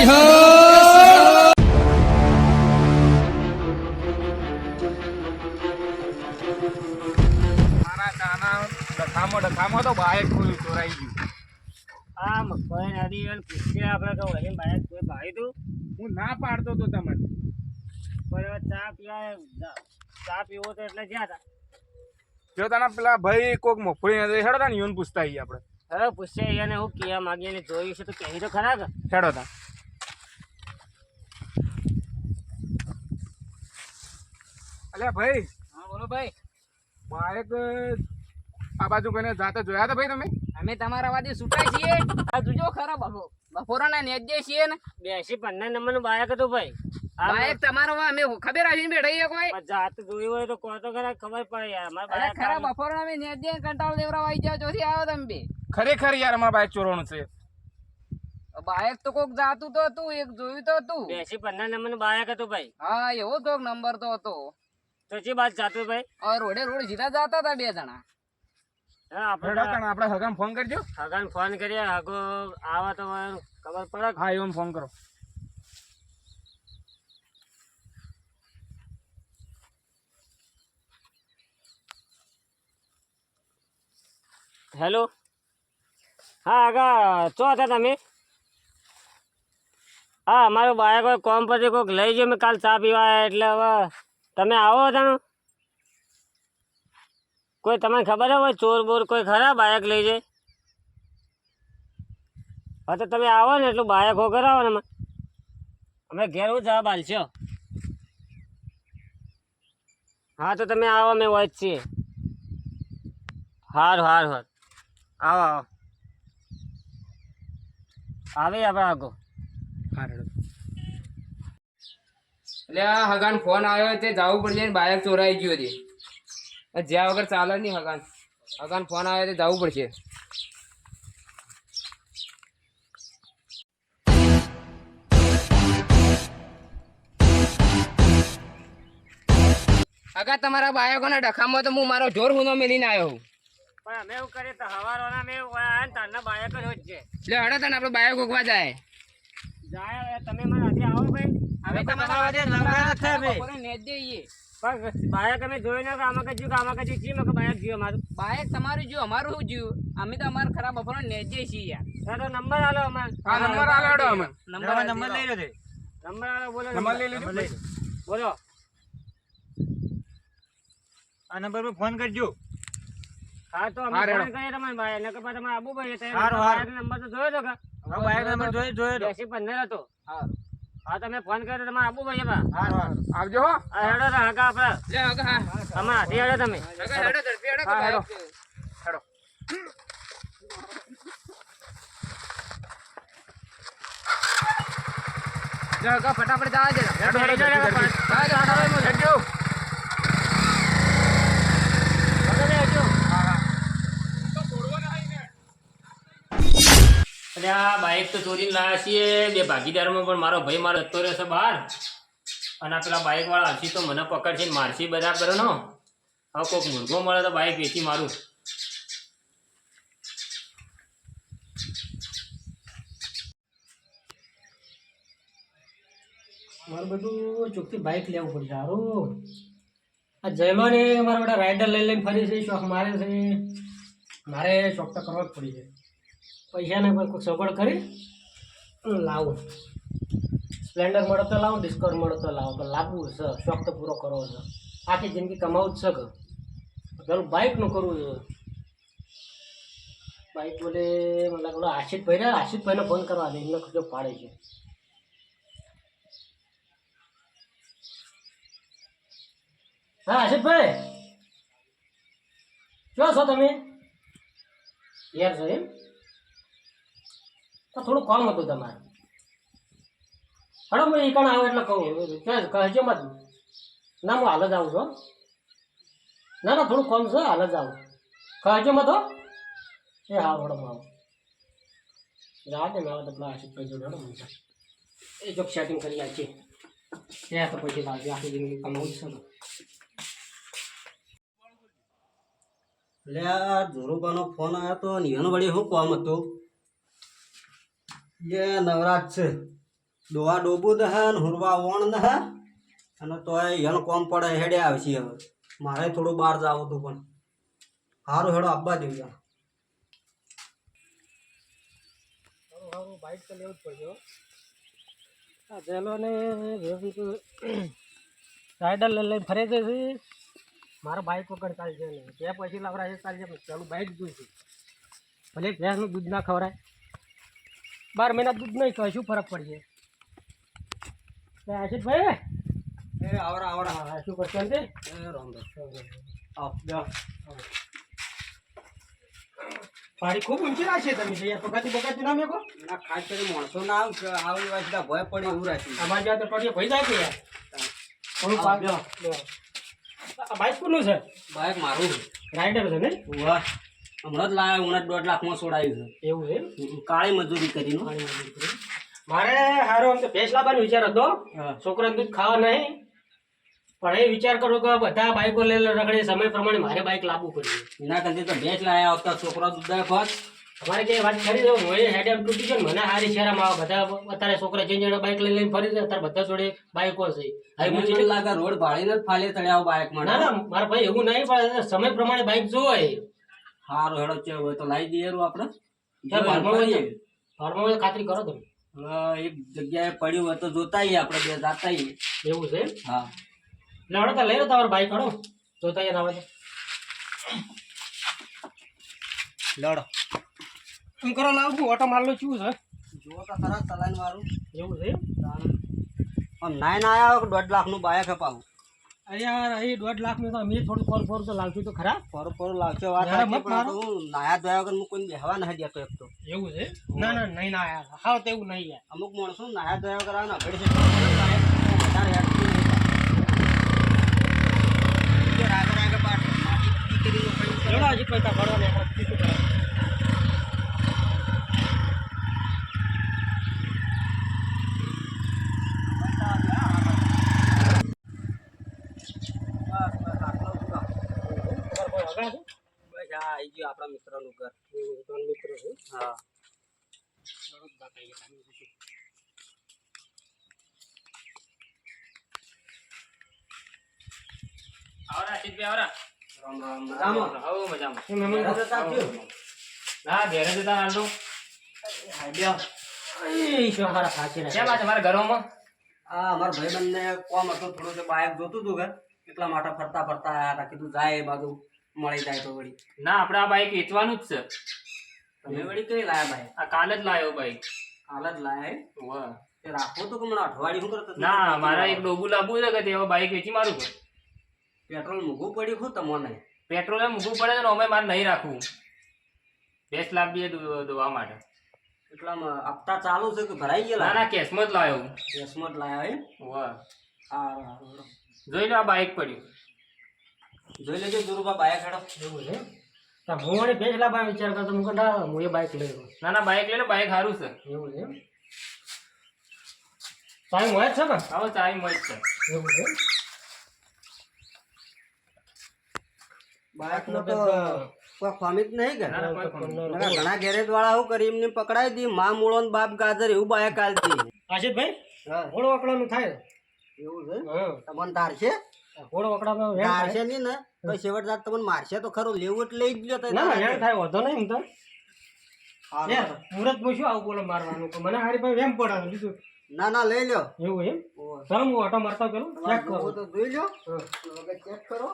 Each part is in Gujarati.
સિંહ ડખામો ડખામો તો બાઈક ખોલ્યું ચોરાઈ ગયું આ મગફળી નદી અને પૂછીએ આપણે તો વહીને બાઈક કોઈ ભાઈ તું હું ના પાડતો તો તમને પણ ચા પીવા ચા પીવો તો એટલે જ્યાં હતા જો તને પેલા ભાઈ કોક મફળી નથી હેડો તા ને યોન પૂછતા આવીએ આપણે. હવે પૂછીએ એને હું કહેવા માંગીએ ને જોયું છે તો કહી તો ખરા હેડો તા અલ્યા ભાઈ હા બોલો ભાઈ. બાઈક આ બાજુ કને જાતા જોયા હતા ભાઈ તમે? અમે તમારા વાદે સુટાઈ છીએ. આ જોજો ખરા બપો. બપોરના નેજે છીએ ને. બેસી પંદર નંબરનું બાઈક હતું ભાઈ. બાઈક તમારો અમે ખબર આવીને બેઠા કોઈ. જાત જોયું હોય તો કહો તો ખરા ખબર પડે યાર. અમારે ખરા બપોરના અમે નેજે કંટાળ દેવરા આવી જાવ ચોથી આવો તમે બે. ખરેખર યાર અમારા બાઈક ચોરવાનું છે. બાઈક તો કોક જાતું તો હતું એક જોયું તો હતું. બેસી પંદર નંબરનું બાયક હતું ભાઈ. હા એવો તો નંબર તો હતો. તો ચી બાત જાતું ભાઈ. આ રોડે રોડ સીધા જતા હતા બે જણા. હા હેડો આપણે તાણ આપણે હગામ ફોન કરજો. હગાન ફોન કરીએ હગો આવા તો મને ખબર પડે. કે હા ઈવન ફોન કરો. હેલો? હા આગા ચો હતા તમે? હા અમારું બાઈક કોઈ કોમ પરથી કોઈક લઈ ગયો મેં કાલ ચા પીવા આયા એટલે હવે તમે આવો જાણો. કોઈ તમને ખબર હોય ચોર બોર કોઈ ખરા બાયક લઈ જાય? હા, તો તમે આવો ને એટલું બાયક હો કરાવો ને અમે. ઘેર હું જવાબ હાલશો હા, તો તમે આવો, અમે હોય જ છીએ. હાર, હારું, હાર. આવો આવો. આવી આપણે આગો હા હેડો એટલે આ હગાન ફોન આવ્યો તે જવું પડશે ને બાયક ચોરાઈ ગયું હતી જ્યાં વગર ચાલે નહીં હગાન. હગાન ફોન આવ્યો તે જવું પડશે. હગા તમારા બાયકોના ડખામાં તો હું મારો જોર હુનો મેલીને આવ્યો હું. પણ અમે એવું કરીએ તો હવારોના એવું તારના બાયક જ છે. એટલે હડો તને આપણે બાયક ઉગવા જાય. જાય તમે મને હજી આવો ભાઈ. હવે તમારા વાદે બપોરે નેજ જઈએ પણ બાયક અમે જોઈ ના કે આમાં કજ્યું કે આમાં કજ્યું ચી કે બાયક જીઓ મારું બાયક તમારું જો અમારું શું અમે તો અમારા ખરાબ બપોરે નેજે છીએ યાર. હા તો નંબર આલો અમારે. હા નંબર આલો. અમે. નંબર નંબર લઈ લો નંબર આલો બોલો નંબર. લઈ લેજો બોલો. આ નંબર પર ફોન કરજો. હા તો અમે ફોન કરીએ તમારે બાય. નકર પછી તમે આબુ ભાઈ. નંબર તો જોયો તો કે બાઈક નંબર જોયો જોયો તો. બેસી પંદર હતો. હા હા તમે ફોન કર્યો તમે આબુ ભાઈ બા આવજો હો. હેડો તો હકા આપણે. લે હગા હા. તમે હાથી હેડો તમે. હેડો હેડો ફટાફટ જવા દે એટલે આ બાઇક તો ચોરીને લાવ્યા છીએ. બે ભાગીદારોમાં પણ મારો ભાઈ મારો જતો રહેશે બહાર. અને આ પેલા બાઇક વાળા હસી તો મને પકડશે ને મારશે બધા કરનો હવે કોઈક મુર્ગો મળે તો બાઇક વેચી મારું. મારે બધું ચોખ્ખી બાઇક લેવું પડશે સારું આ જયમાને મારા બધા રાઇડર લઈ લઈને ફરી છે, શોખ મારે છે. મારે શોખ તો કરવા જ પડી છે. પૈસાને પણ કોઈ સગવડ કરી લાવું. સ્પ્લેન્ડર મળે તો લાવું ડિસ્કવર મળે તો લાવું. પણ લાવવું છે, શોખ તો પૂરો કરવો છે. આખી જિંદગી કમાવું જ છે પેલું બાઇકનું કરવું છે. બાઇક બોલે મને ઓલા આશિતભાઈ રહ્યા આશિતભાઈને ફોન કરવા દે એમને જો પાડે છે. હા આશિતભાઈ ક્યાં છો તમે? યાર છો એમ? તો થોડું કામ હતું તમારે. હડો હું ઈકણ આવે એટલે કહું. કહેજો મત ના, હું હાલ જ આવું છું ના ના, થોડું કામ છે, હાલ જ આવું. કહેજો મત હો. એ હા હડો હું આવું. દે મેં આવે તો પેલા હર્ષિતભાઈ જોડે હડો એ જો સેટિંગ કરી નાખીએ ત્યાં તો પછી લાવજો આખી જિંદગી કમાવું છે ને. એટલે આ જોરુબાનો ફોન આવ્યો તો ને એનો વળી શું કામ હતું? એ નવરાજ છે. ડોવા ડોબું દે હે હુરવા વણ દે હે અને તોય એનો કોમ પડે હેડે આવશે હવે. મારે થોડું બહાર જવું હતું પણ. સારું હેડો, આપવા દેવું જા સારું બાઇક તો લેવું જ પડશે. આ જેલો ને જેવું રાઇડર લઈ લઈને ફરે છે મારા બાઇક વગર ચાલશે નહીં બે પછી લાવરા છે, ચાલશે ચાલુ બાઇક જોઈશે. ભલે ભેંસનું દૂધ ના ખવડાય. બાર મહિના દૂધ નહીં તો શું ફરક પડશે? આશિષભાઈ એ આવડા આવડા. હા શું કરશે બેહો. પાડી ખૂબ ઊંચી રાખશે તમે તો યાર પગાતી બગાતી ના મેકો. ના ખાસ કરી માણસો ના આવ આવી વાત ભય પડે એવું રાખ્યું અમારે જ્યાં તો ટોટીએ ભઈ જાય યાર. થોડું બાઇક કોનું છે? બાઈક મારું. રાઇડર છે ને? વાહ હમણાં જ લાવ્યા જ દોઢ લાખમાં છોડાયું એવું છે છે કાળી મજૂરી કરીને. મારે હારો આમ તો ભેંસ લાવવાનો વિચાર હતો. છોકરા છોકરાને દૂધ ખાવા નહીં. પણ એ વિચાર કરો કે બધા બાઈકો લઈ રગડે. સમય પ્રમાણે મારે બાઈક લાવવું પડ્યું એના કરતી તો ભેંસ લાવ્યા આવતા છોકરા દૂધ ખોટ. અમારે કઈ વાત કરી દઉં હું હેડ એમ તૂટી ગયો મને હારી શહેરમાં આવે બધા અત્યારે છોકરા જે જણા બાઈક લઈ લઈને ફરી છે અત્યારે બધા જોડે બાઈકો છે. હવે મને જેટલી- લાગે રોડ ભાળીને જ ફાલે તળ્યા બાઇકમાં ના ના મારા ભાઈ એવું નહીં પણ સમય પ્રમાણે બાઇક જોવે. હારું હેડો ચેવ હોય તો લાવી દઈએ રૂ આપણે. ને? ભારમાં ખાતરી કરો તમે. એક જગ્યાએ પડ્યું હોય તો જોતા આપણે બે જાતા એવું છે હા. હળો તો લઈ લો તમારે ભાઈ કરો જોતા યાર આવે તો. લડો. એમ કરો લાવું ઓટો મારલો શું છે? જુઓ તો ખરા ચલાન વાળું એવું છે આમ નાઈન આયા હોય દોઢ લાખનું બાઈક અપાવું અરે યાર અહીં દોઢ લાખનું તો અમે થોડું ફોર ફોર તો લાવશું તો ખરા? ફોર ફોર વાત. તો હું નાયા ધોયા વગર હું કોઈને બેહવા નથી દેતો એક તો. એવું છે? ના ના નહીં ના યાર. હા તેવું નહીં યાર. અમુક માણસો નાયા ધોયા વગર આવે ને અગડી છે. બાઈક પૈસા વધારે હેડતું નહીં. કે રાગે રાગે પાટ માટી દીકરીનું કંઈ કરે. ચલો હજી પૈસા ભરવા ને આપણે બીજું શું કરવાનું? બસ, બસ, આટલો જ પૂરો. તમારે કોઈ હગા છે? બસ આ આઈ ગયો આપણા મિત્રનું ઘર. હું મિત્ર છે. હા. આવરા આવરા. રામ રામ. મજામાં હો મજામાં. શું મહેમાન ઘરે જતા આવજો. હા ઘેરે જતા. એ શું મારા સાચી કેમ આ તમારા ઘરોમાં? આ અમારા ભાઈબંધને કોમ હતું થોડું બાઇક જોતું હતું ઘર. એટલા માટે ફરતા ફરતા કીધું જાય એ બાજુ. મળી જાય તો વળી. ના આપણે આ બાઈક વેચવાનું જ છે. તમે વળી કઈ લાયા બાઈક આ કાલે જ લાવ્યો બાઈક કાલ જ લાયા હે? વાહ. તે રાખવું તો મને અઠવાડિયું શું કરતો ના મારા એક ડોબુ લાવવું છે કે તે હવે બાઈક વેચી મારું છું. પેટ્રોલ મૂકવું પડ્યું ખુદ તમને? પેટ્રોલ મૂકવું પડે તો ને અમે મારે નહીં રાખવું. બેસ લાખ દો- દોવા માટે. એટલામાં હપ્તા ચાલુ છે કે ભરાઈ ના ગયેલા? ના કેશમાં જ લાવ્યો કેસમાં જ લાવ્યા હે વાહ. હારું. જોઈ લો આ બાઈક પડ્યું. જોઈ લેજો દુરુબા બાઇક હેડો એવું છે. હું વળી ભેંસ ભાઈ વિચાર કરતો હું કહું હું એ બાઈક લઈ લઉં. ના ના બાઇક લઈ લો બાઈક સારું છે. એવું છે ટાઈમ હોય છે ને? આવો ટાઈમ હોય છે. એવું છે બાઈક નો તો કોઈ જ નહીં કે? ના ના ઘણા ગેરેજ વાળા શું કરી એમને પકડાઈ દી માં મૂળો ને બાપ ગાજર એવું બાઈક આલતી આશિષભાઈ હા. વકડાનું થાય. એવું છે? હા. તમને ધારશે ઘોડો વકડામાં વેણ થાય. ધારશે નહીં ને તો છેવટ જાત તમને મારશે તો ખરું લેવું એટલે લઈ જ લ્યો તઈ ના ના. વેણ થાય વધો નહીં એમ તો. હારું, યાર. શું આવું બોલો મારવાનું કે મને હારી પાસે વેમ પડવાનું બીજું. ના ના લઈ લ્યો. એવું એમ? ઓહો. ચાલો હું ઓટો મારતો પેલું ચેક તમારે કરો. તો જોઈ લ્યો. હા, ચેક કરો.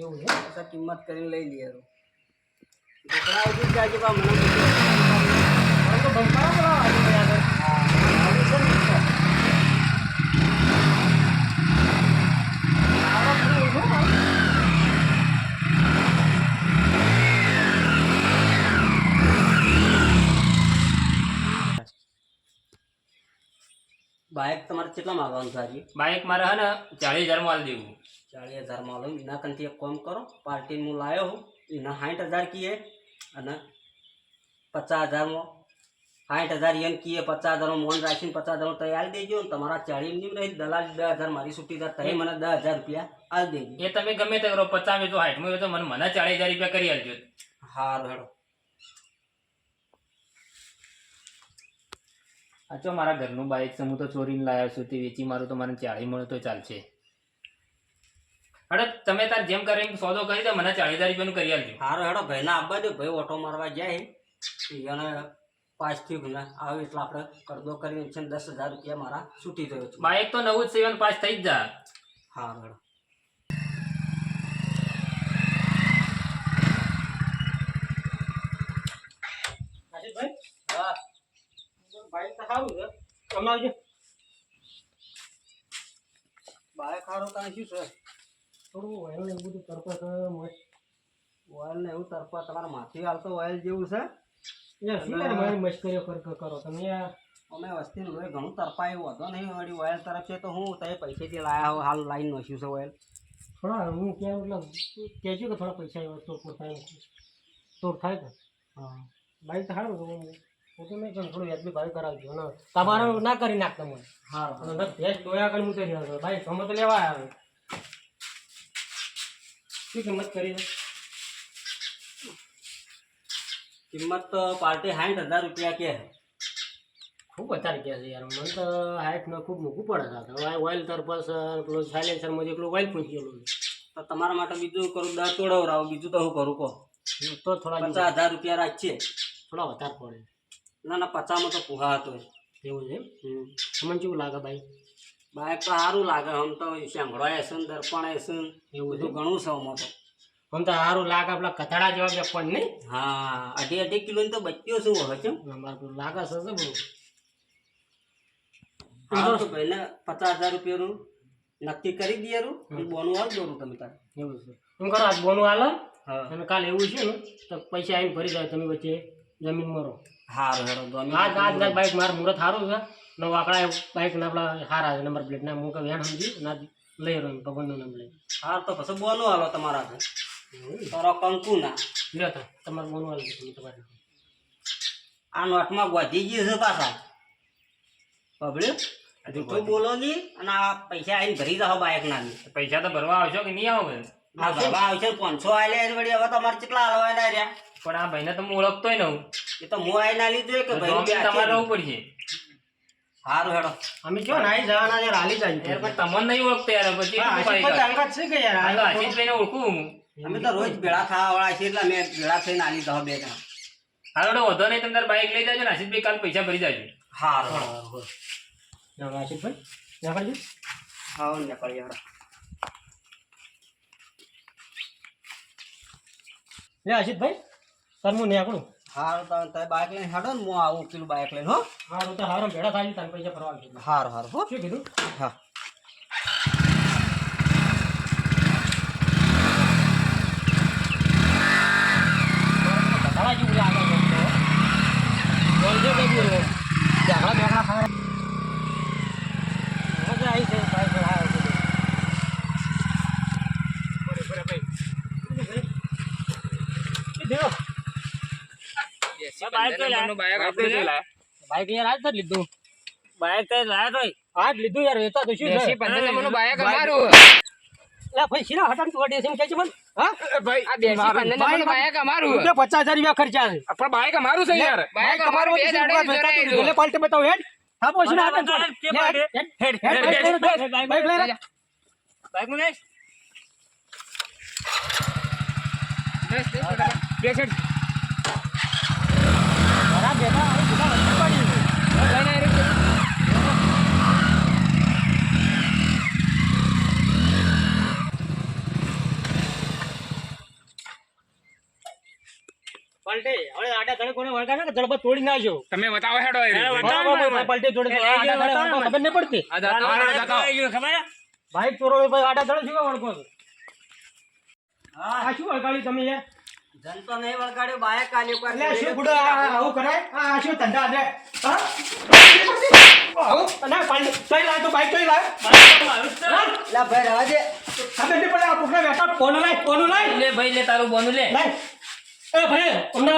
એવું છે પછી કિંમત કરીને લઈ લઈએ છોકરા આવી જ જાય છે મને તો બંધ કરો આગળ. આવી છે ને ઈચ્છા. આવડો બધો ઊભો હોય. બાઇક તમારે કેટલા માગવાનું છે બાઇક મારે હે ને ચાલીસ હજાર માલ દેવું. ચાલીસ હજાર માલ એના કંથી એક કોમ કરો પાર્ટી હું લાવ્યો હું એના સાઠ હજાર કીએ અને પચાસ હજારમાં. સાઠ હજાર એમ કીએ પચાસ હજારનો મોન રાખીને પચાસ હજારનો તૈયાર દેજો ને તમારા ચાલીસ નહીં રહી દલાલ દસ હજાર મારી છૂટી દે તય મને દસ હજાર રૂપિયા આલી દેજો. એ તમે ગમે તે કરો પચાસ વેચો સાઠમાં વેચો મને મને ચાળીસ હજાર રૂપિયા કરી આલજો. હા હેડો. આ ચો મારા ઘરનું બાઇક છે હું તો ચોરીને લાવ્યો છું તે વેચી મારું તો મને ચાળી મળે તો ચાલશે. અરે તમે તાર જેમ કરીને સોદો કરી દો મને ચાળીસ હજાર રૂપિયાનું કરી આપજો. હારો હેડો ભાઈને આવવા દો ભાઈ ઓટો મારવા જાય. એને પાસ થયું ને આવે એટલે આપણે કરદો કરીને છે દસ હજાર રૂપિયા મારા છૂટી ગયો છે. બાઇક તો નવું જ સેવન પાસ થઈ જ જા. હા હેડો આશિષભાઈ હા બાઈક તો સારું છે. તમે આવજો બાઈક હારો કાંઈ શું છે? થોડું ને એવું બધું કરતો છે ઓઇલ ને એવું તરફા તમારા માથી હાલતો ઓઇલ જેવું છે. મશ્કરીઓ કર તમે અમે વસ્તી લોહી ઘણું એવું હતો નહીં વળી ઓઇલ તરફ છે તો હું તમે પૈસેથી લાયા હો હાલ લાઈન નોખ્યું છે ઓઇલ થોડા હું કેમ મતલબ કહેજો કે થોડા પૈસા એવા તો થાય તો થાય કે હા. બાઈક તો સારું હું તો નહીં થોડું વ્યાજબી ભાવ કરાવજો અને તમારે ના કરી નાખતા મને. હા ભેંસ દોયા કરી મૂકી રહ્યો ભાઈ તમે તો લેવા આવે શું કિંમત કરી કિંમત તો પાર્ટી સાઠ હજાર રૂપિયા કે. ખૂબ વધારે કહે છે યાર. મને તો હાઇટમાં ખૂબ મૂકવું પડે છે. હવે ઓઇલ તરફ પેલું સાયલેન્સરમાં જેટલું ઓઇલ પૂછી ગયેલું તો તમારા માટે બીજું કરું દર તોડવરાવું બીજું તો હું કરું કહો. તો થોડા પચાસ હજાર રૂપિયા રાખીએ. થોડા વધારે પડે. ના ના પચાસમાં તો પુહા હતો એવું છે? તમને કેવું લાગે ભાઈ? બાઈક તો સારું લાગે. આમ તો શેંગડો ને દર્પણ એસન એવું બધું ઘણું છે આમાં તો. આમ તો સારું લાગે આપણા કથાડા જેવા વેપણ નહીં? હા અઢી અઢી કિલોની તો બચ્યો શું હોય છે અમારે લાગે છે શું બધું હા તો ભાઈને પચાસ હજાર રૂપિયાનું નક્કી કરી દઈએ રૂ બોનું આવી દોરું તમે તારે. એવું છે. એમ કરો આજ બોનું હાલો હા. અને કાલે એવું છે ને તો પૈસા આવીને ભરી જાય તમે વચ્ચે જમીન મરો. હારું હેડો તો અમે આજ આજ ના બાઈક મારું મુહૂર્ત સારું છે. ને વાકડા બાઈક ના આપણા સારા નંબર પ્લેટ ના હું કહું વેણ સમજી ના લઈ રહ્યો નામ લઈ. હાર તો પછી બોનું હાલો તમારા. તારો કંકુ ના. લ્યો તો તમારું બોનું હાલ તમારે આ નોટમાં ગોધી ગઈ છે પાછા. પબડ્યું જૂઠું બોલો ની અને આ પૈસા આવીને ભરી જાઓ બાઈક ના પૈસા તો ભરવા આવશો કે નહીં આવે ભાઈ? ભરવા આવશે પાંચસો આલે એને વળી હવે તમારે કેટલા હલવાના રહ્યા? પણ આ ભાઈને તો હું ઓળખતોય નહીં. એ તો હું આઈ ના લીધું કે ભાઈ તમારે રહેવું પડશે. સારું હેડો. અમે કયો ના આવી જવાના યાર હાલી જાય યાર પણ તમને નહીં ઓળખતો યાર પછી અંગત છે કે યાર હાલો આશીષભાઈને ઓળખું. હું અમે તો રોજ ભેળા ખાવા વાળા છીએ એટલે મેં ભેળા થઈને આલી દો બે જણા. હાલો વધો નહીં તમે બાઇક બાઈક લઈ જાજો ને આશીષભાઈ કાલ પૈસા ભરી જાજો. હારું. હા, હા. આશીષભાઈ ત્યાં કરજો હા નીકળી હેડો. લે આશીષભાઈ સર હું નીકળું? હારું તમે તમે બાઈક લઈને હાડો ને હું આવું પેલું બાઈક લઈને હો. હારું તો હારું ભેડા થાય તને પૈસા ફરવા હારું હારું હો. શું કીધું? હા. કથાડા જેવું લાગે છે તો. બોલજો કે બોલો. ઝાકડા બેકડા ખાવા. મજા આવી છે ભાઈ ભાઈ હા, બધું. એ દેવો. બાઈક તો યાર આજ જ લીધું. બાઈક તો લાયા તોય. આજ લીધું યાર વેચા તો શું છે? પંદર નંબરનું બાઈક અમારું. ભાઈ શીરા હટાણ તું અડે છે છે મને હા? આ દેશી પંદર નંબરનું બાઈક અમારું પચાસ હજાર રૂપિયા ખર્ચા છે. પણ બાઈક અમારું છે યાર. બાઈક અમારું બે દાડે. ભલે પાલટી હેડ. હા તું. અડે. હેડ, હેડ, હેડ, બાઈક લઈ લે, બાઈક. બાઈકનું લઈશ? બસ, બસ, બે સાઈડ. મારા બેટા હવે બધા વચ્ચે પડી છે. લઈને આવી રહ્યો. પાલટી હવે આડા ધડે કોને વળગાડે કે જડબા તોડી નાખજો? તમે બતાવો હેડો એ રીતે. જોડે તો આડા ધડે ખબર નહીં પડતી? આ જાતો, આ જાતો. બાઈક ચોરો ભાઈ આડા ધડે શું વળગો છો? શું વળગાડ્યું તમે યાર? જન તો નહીં વળગાડ્યો બાઈક આલ્યો કોઈ એટલે શું બુડો આવું કરાય આ આ શું ધંધા છે? હા? આવું? ના પાલટી કઈ લાય તો બાઈક કઈ લાય. લા ભાઈ રહેવા દે. ખબર નહીં પડે આ કોકના બેટા ફોન લાય ફોન લાય. લે ભાઈ લે તારું બોનું લે. લાય. એ ભાઈ અમને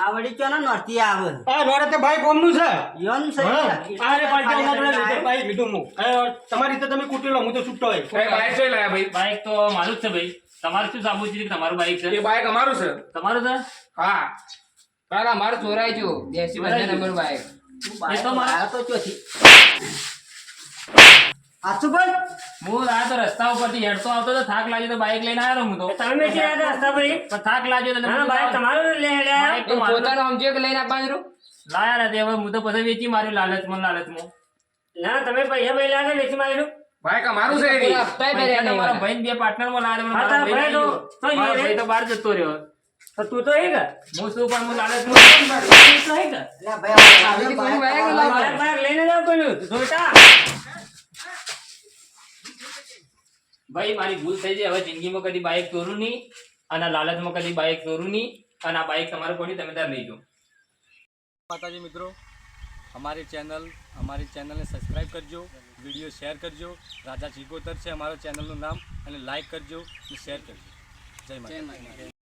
આ વળી ચો ને નોરતી આવે? આ રોડે તે બાઈક ઓમનું છે. યોન છે. આ રે જોડે લીધું તમારી રીતે તમે કુટી લો હું તો છૂટો હોય. બાઈક જોઈ લાયા ભાઈ. બાઈક તો મારું જ છે ભાઈ. તમારે શું સાબુ છે? તમારું બાઈક છે? એ બાઈક અમારું છે. તમારું છે? હા. કાકા અમારું ચોરાઈ ગયું બેસી બધા નંબર બાઈક. એ તો મારા તો ચોથી. બોલ? હું આ તો રસ્તા ઉપરથી હેડતો આવતો તો થાક લાગ્યો તો બાઇક લઈને આવ્યો હું તો. તમે મેં રસ્તા પર પણ થાક લાગ્યો તો હા ભાઈ તમારું લે લે બાઈક તો એ મારું પોતાનો સમજ્યો કે લઈને આપવાનું લાયા નથી હવે હું તો પછી વેચી માર્યું લાલચમાં લાલચમાં. ના તમે પૈસા ભાઈ લાગે વેચી મારેલું ભાઈ અમારું છે એની. ભાઈને બે પાર્ટનરમાં તો ભાઈ ભાઈ તો-. ભાઈ બહાર જતો રહ્યો. તો તું તો હે કે હું શું પણ હું તું તો કે ભાઈ કોઈ બાઈક લઈને જાવ જોઈતા ભાઈ મારી ભૂલ થઈ છે હવે જિંદગીમાં કદી બાઇક ચોરું નહીં અને આ લાલચમાં કદી બાઇક ચોરું નહીં અને આ બાઇક તમારે પડી તમે ત્યાં લઈ જાઓ માતાજી મિત્રો અમારી ચેનલ અમારી ચેનલને સબસ્ક્રાઈબ કરજો વીડિયો શેર કરજો. રાજા ચિકોતર છે અમારા ચેનલનું નામ. અને લાઇક કરજો અને શેર કરજો. જય માતા